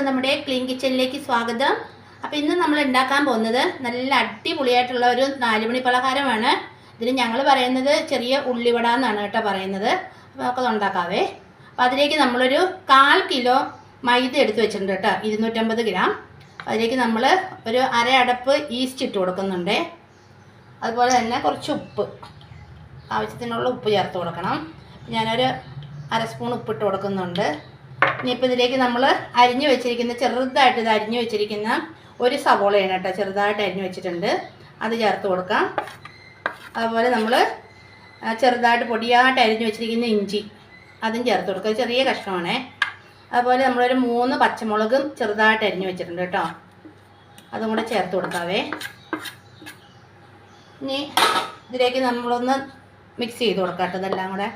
എല്ലാവർക്കും നമ്മുടെ ക്ലീൻ കിച്ചണിലേക്ക് സ്വാഗതം. അപ്പോൾ ഇന്ന് നമ്മൾ ഉണ്ടാക്കാൻ പോകുന്നത് നല്ല അടിപൊളിയായിട്ടുള്ള ഒരു നാലുമണി പലഹാരമാണ്. ഇതിന് ഞങ്ങൾ പറയുന്നത് ചെറിയ ഉള്ളിവട എന്നാണ് കേട്ടോ പറയുന്നത്. അപ്പോൾ നമുക്കത് ഉണ്ടാക്കാവേ. അപ്പോൾ അതിലേക്ക് നമ്മളൊരു കാൽ കിലോ മൈദ എടുത്ത് വെച്ചിട്ടുണ്ട് കേട്ടോ ഇരുന്നൂറ്റമ്പത് ഗ്രാം. അതിലേക്ക് നമ്മൾ ഒരു അര അടപ്പ് ഈസ്റ്റ് ഇട്ട് കൊടുക്കുന്നുണ്ട്. അതുപോലെ തന്നെ കുറച്ച് ഉപ്പ് ആവശ്യത്തിനുള്ള ഉപ്പ് ചേർത്ത് കൊടുക്കണം. ഞാനൊരു അര സ്പൂൺ ഉപ്പിട്ട് കൊടുക്കുന്നുണ്ട്. ഇനിയിപ്പോൾ ഇതിലേക്ക് നമ്മൾ അരിഞ്ഞു വെച്ചിരിക്കുന്ന ചെറുതായിട്ട് ഇത് അരിഞ്ഞു വെച്ചിരിക്കുന്ന ഒരു സവോളയാണ് കേട്ടോ ചെറുതായിട്ട് അരിഞ്ഞു വെച്ചിട്ടുണ്ട്. അത് ചേർത്ത് കൊടുക്കാം. അതുപോലെ നമ്മൾ ചെറുതായിട്ട് പൊടിയായിട്ട് അരിഞ്ഞു വെച്ചിരിക്കുന്ന ഇഞ്ചി അതും ചേർത്ത് കൊടുക്കുക ചെറിയ കഷ്ണമാണേ. അതുപോലെ നമ്മളൊരു മൂന്ന് പച്ചമുളകും ചെറുതായിട്ട് അരിഞ്ഞു വെച്ചിട്ടുണ്ട് കേട്ടോ. അതും കൂടെ ചേർത്ത് കൊടുക്കാവേ. ഇനി ഇതിലേക്ക് നമ്മളൊന്ന് മിക്സ് ചെയ്ത് കൊടുക്കാം കേട്ടോ ഇതെല്ലാം കൂടെ.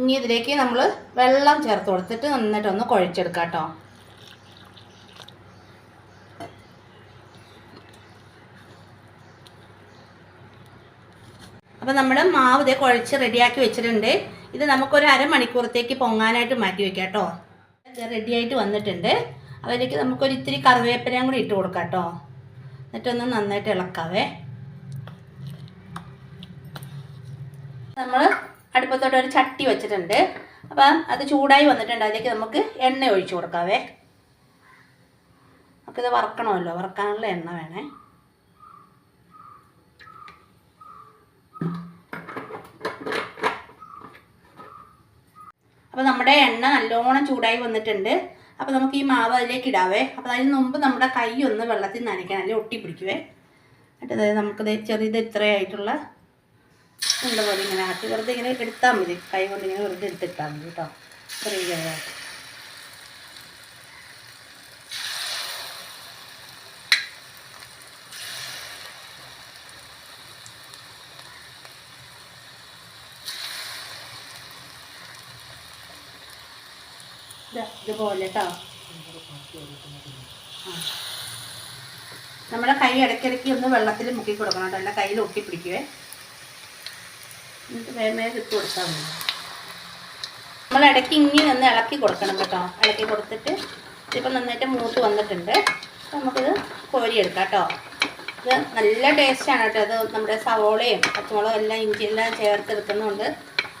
ഇനി ഇതിലേക്ക് നമ്മൾ വെള്ളം ചേർത്ത് കൊടുത്തിട്ട് നന്നായിട്ടൊന്ന് കുഴച്ചെടുക്കാം കേട്ടോ അപ്പോൾ നമ്മൾ മാവ് ഇതേ കുഴച്ച് റെഡിയാക്കി വെച്ചിട്ടുണ്ട്. ഇത് നമുക്കൊരു അരമണിക്കൂറത്തേക്ക് പൊങ്ങാനായിട്ട് മാറ്റി വെക്കാം കേട്ടോ റെഡിയായിട്ട് വന്നിട്ടുണ്ട്. അതിലേക്ക് നമുക്കൊരു ഇത്തിരി കറിവേപ്പിലയും കൂടി ഇട്ട് കൊടുക്കാം കേട്ടോ എന്നിട്ടൊന്ന് നന്നായിട്ട് ഇളക്കാവേ. നമ്മൾ അടുപ്പത്തോട്ട് ഒരു ചട്ടി വെച്ചിട്ടുണ്ട്. അപ്പം അത് ചൂടായി വന്നിട്ടുണ്ട്. അതിലേക്ക് നമുക്ക് എണ്ണ ഒഴിച്ചു കൊടുക്കാവേ. നമുക്കിത് വറക്കണമല്ലോ. വറക്കാനുള്ള എണ്ണ വേണേ. അപ്പോൾ നമ്മുടെ എണ്ണ നല്ലോണം ചൂടായി വന്നിട്ടുണ്ട്. അപ്പോൾ നമുക്ക് ഈ മാവ് അതിലേക്ക് ഇടാവേ. അപ്പോൾ അതിന് മുമ്പ് നമ്മുടെ കൈ ഒന്ന് വെള്ളത്തിൽ നനയ്ക്കണം. അല്ലെങ്കിൽ ഒട്ടിപ്പിടിക്കുവേ എന്നിട്ട് അതായത് നമുക്കത് ചെറിയത് ഇത്രയായിട്ടുള്ള ഉണ്ട പോലെ ഇങ്ങനെ ആക്കി വെറുതെ ഇങ്ങനെ എടുത്താൽ മതി. കൈ കൊണ്ട് ഇങ്ങനെ വെറുതെ എടുത്തിട്ടാൽ മതി കേട്ടോ. ചെറിയ ചെറിയതായിട്ട് ദാ ഇതുപോലെ കേട്ടോ. നമ്മുടെ കൈ ഇടയ്ക്കിടയ്ക്ക് ഒന്ന് വെള്ളത്തിൽ മുക്കി കൊടുക്കണം കേട്ടോ. അല്ല കയ്യിൽ ഒട്ടിപ്പിടിക്കുവേ എന്നിട്ട് വേഗം ഇട്ട് കൊടുത്താൽ മതി. നമ്മൾ ഇടയ്ക്ക് ഇങ്ങനെ ഒന്ന് ഇളക്കി കൊടുക്കണം കേട്ടോ. ഇളക്കി കൊടുത്തിട്ട് ഇതിപ്പോൾ നന്നായിട്ട് മൂത്ത് വന്നിട്ടുണ്ട്. നമുക്കിത് കോരിയെടുക്കാം കേട്ടോ. ഇത് നല്ല ടേസ്റ്റാണ് കേട്ടോ. ഇത് നമ്മുടെ സവോളയും പച്ചമുളകും എല്ലാം ഇഞ്ചിയെല്ലാം ചേർത്തെടുക്കുന്നതുകൊണ്ട്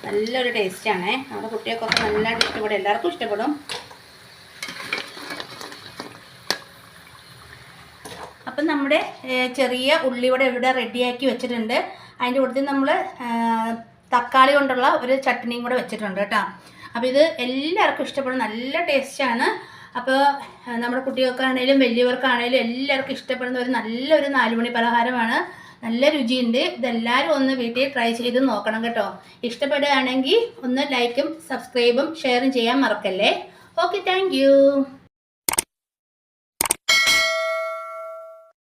നല്ലൊരു ടേസ്റ്റാണേ നമ്മുടെ കുട്ടികൾക്കൊക്കെ നല്ലതായിട്ട് ഇഷ്ടപ്പെടും. എല്ലാവർക്കും ഇഷ്ടപ്പെടും. അപ്പം നമ്മുടെ ചെറിയ ഉള്ളിവിടെ ഇവിടെ റെഡിയാക്കി വെച്ചിട്ടുണ്ട്. അതിന്റെ കൂട്ടത്തിൽ നമ്മൾ തക്കാളി കൊണ്ടുള്ള ഒരു ചട്നിയും കൂടെ വെച്ചിട്ടുണ്ട് കേട്ടോ. അപ്പോൾ ഇത് എല്ലാവർക്കും ഇഷ്ടപ്പെടും നല്ല ടേസ്റ്റാണ് അപ്പോൾ നമ്മുടെ കുട്ടികൾക്കാണേലും വലിയവർക്കാണേലും എല്ലാവർക്കും ഇഷ്ടപ്പെടുന്ന ഒരു നല്ലൊരു നാലുമണി പലഹാരമാണ്. നല്ല രുചിയുണ്ട്. ഇതെല്ലാവരും ഒന്ന് വീട്ടിൽ ട്രൈ ചെയ്ത് നോക്കണം കേട്ടോ. ഇഷ്ടപ്പെടുകയാണെങ്കിൽ ഒന്ന് ലൈക്കും സബ്സ്ക്രൈബും ഷെയറും ചെയ്യാൻ മറക്കല്ലേ? Okay thank